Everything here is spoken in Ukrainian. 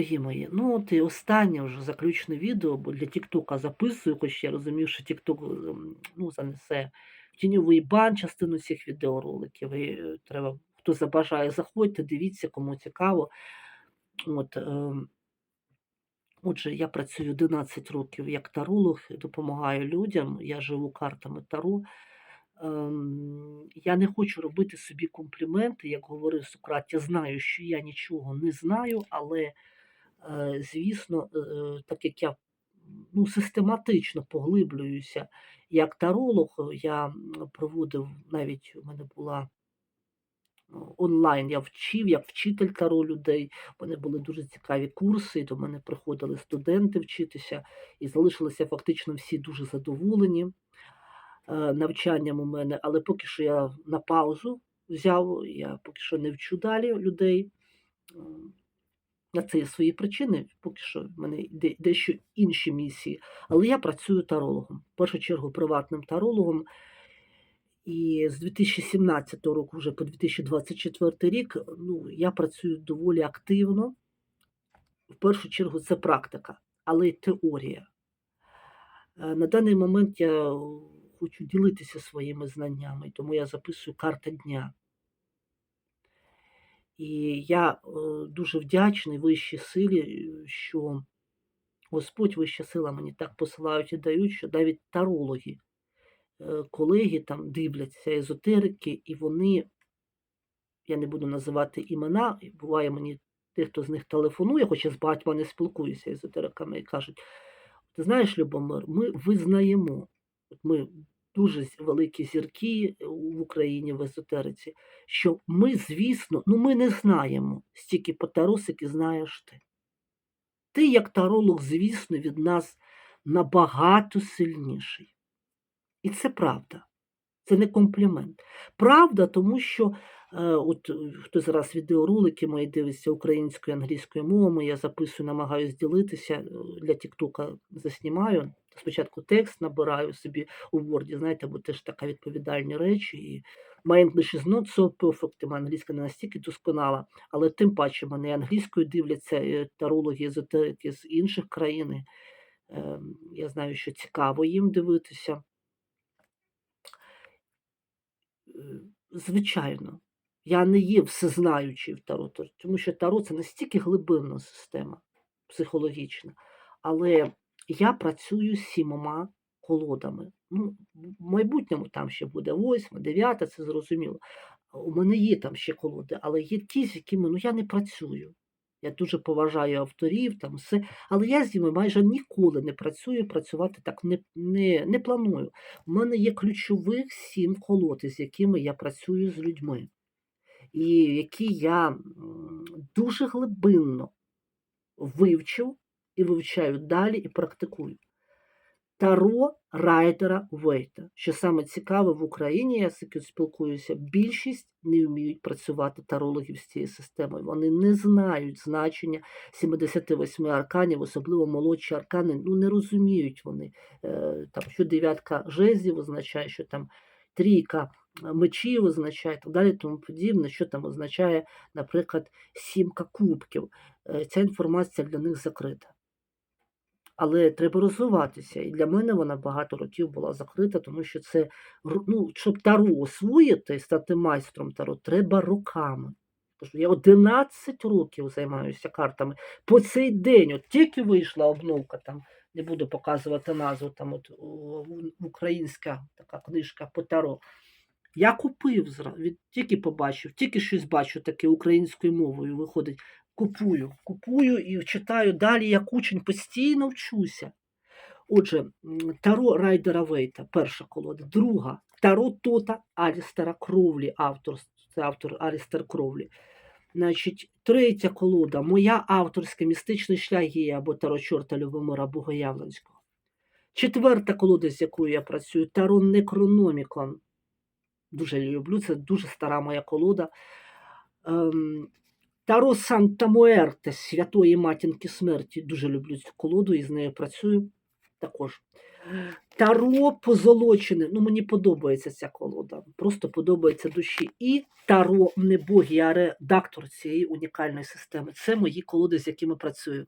Дорогі мої, ну от і останнє вже заключне відео, бо для Тіктока записую, хоч я розумію, що Тікток ну, занесе тіньовий бан частину цих відеороликів. І е, треба, хто забажає, заходьте, дивіться, кому цікаво. От, ем, отже, я працюю 11 років як таролог, допомагаю людям, я живу картами Таро. Ем, я не хочу робити собі компліменти, як говорив Сократ, я знаю, що я нічого не знаю, але Е, звісно, е, так як я ну, систематично поглиблююся як таролог, я проводив навіть у мене була е, онлайн, я вчив як вчитель таро людей. У мене були дуже цікаві курси, до мене приходили студенти вчитися, і залишилися фактично всі дуже задоволені е, навчанням у мене, але поки що я на паузу взяв, я поки що не вчу далі людей. На це є свої причини, поки що в мене де- дещо інші місії. Але я працюю тарологом, в першу чергу приватним тарологом. І з 2017 року, вже по 2024 рік, ну, я працюю доволі активно. В першу чергу це практика, але й теорія. Е, На даний момент я хочу ділитися своїми знаннями, тому я записую карта дня. І я е, дуже вдячний вищій силі, що Господь вища сила мені так посилають і дають, що навіть тарологи, е, колеги там дивляться езотерики, і вони, я не буду називати імена, буває мені дехто з них телефонує, хоча з багатьма не спілкуюся езотериками, і кажуть: ти знаєш, Любомир, ми визнаємо, ми дуже великі зірки е, в Україні в езотериці, що ми, звісно, ну ми не знаємо стільки по Таро, скільки знаєш ти. Ти, як таролог, звісно, від нас набагато сильніший. І це правда. Це не комплімент. Правда, тому що от е, хто зараз відеоролики мої дивиться українською англійською мовами, я записую, намагаюся ділитися е, для Тіктока заснімаю. Спочатку текст набираю собі у Word, знаєте, бо теж така відповідальні речі. І my English is not so perfect, моя англійська не настільки досконала, але тим паче мене англійською дивляться е, тарологи, езотерики з інших країн. ем, Я знаю, що цікаво їм дивитися. Е, Звичайно, я не є всезнаючий в Таро, тому що Таро це настільки глибинна система психологічна. Але я працюю з сімома колодами. Ну, в майбутньому там ще буде восьма, дев'ята, це зрозуміло. У мене є там ще колоди, але є ті, з якими ну, я не працюю. Я дуже поважаю авторів, там все, але я з ними майже ніколи не працюю, працювати так не, не, не планую. У мене є ключових сім колод, з якими я працюю з людьми, і які я дуже глибинно вивчив і вивчаю далі і практикую. Таро Райдера Вейта. Що саме цікаве в Україні, я з ким спілкуюся, більшість не вміють працювати тарологів з цією системою. Вони не знають значення 78 арканів, особливо молодші аркани, ну не розуміють вони, е, там, що дев'ятка жезлів означає, що там трійка мечів означає, і так далі, тому подібне, що там означає, наприклад, сімка кубків. Ця інформація для них закрита. Але треба розвиватися. І для мене вона багато років була закрита, тому що це ну, щоб таро освоїти стати майстром таро, треба роками. Я 11 років займаюся картами. По цей день, от тільки вийшла обновка, там не буду показувати назву, там от українська така книжка по таро. Я купив тільки побачив, тільки щось бачу таке українською мовою виходить. Купую, купую і читаю далі, як учень постійно вчуся. Отже, Таро Райдера Вейта, перша колода. Друга Таро Тота Алістера Кровлі, автор, це автор Алістер Кровлі. Значить, третя колода моя авторська містичний шлях є або Таро Чорта Любомира Богоявленського. Четверта колода, з якою я працюю, Таро Некрономікон. Дуже люблю, це дуже стара моя колода. Ем, Таро Санта Муерте Святої Матінки Смерті. Дуже люблю цю колоду і з нею працюю також. Таро позолочене. Ну, мені подобається ця колода. Просто подобається душі. І Таро не боги, редактор цієї унікальної системи. Це мої колоди, з якими працюю.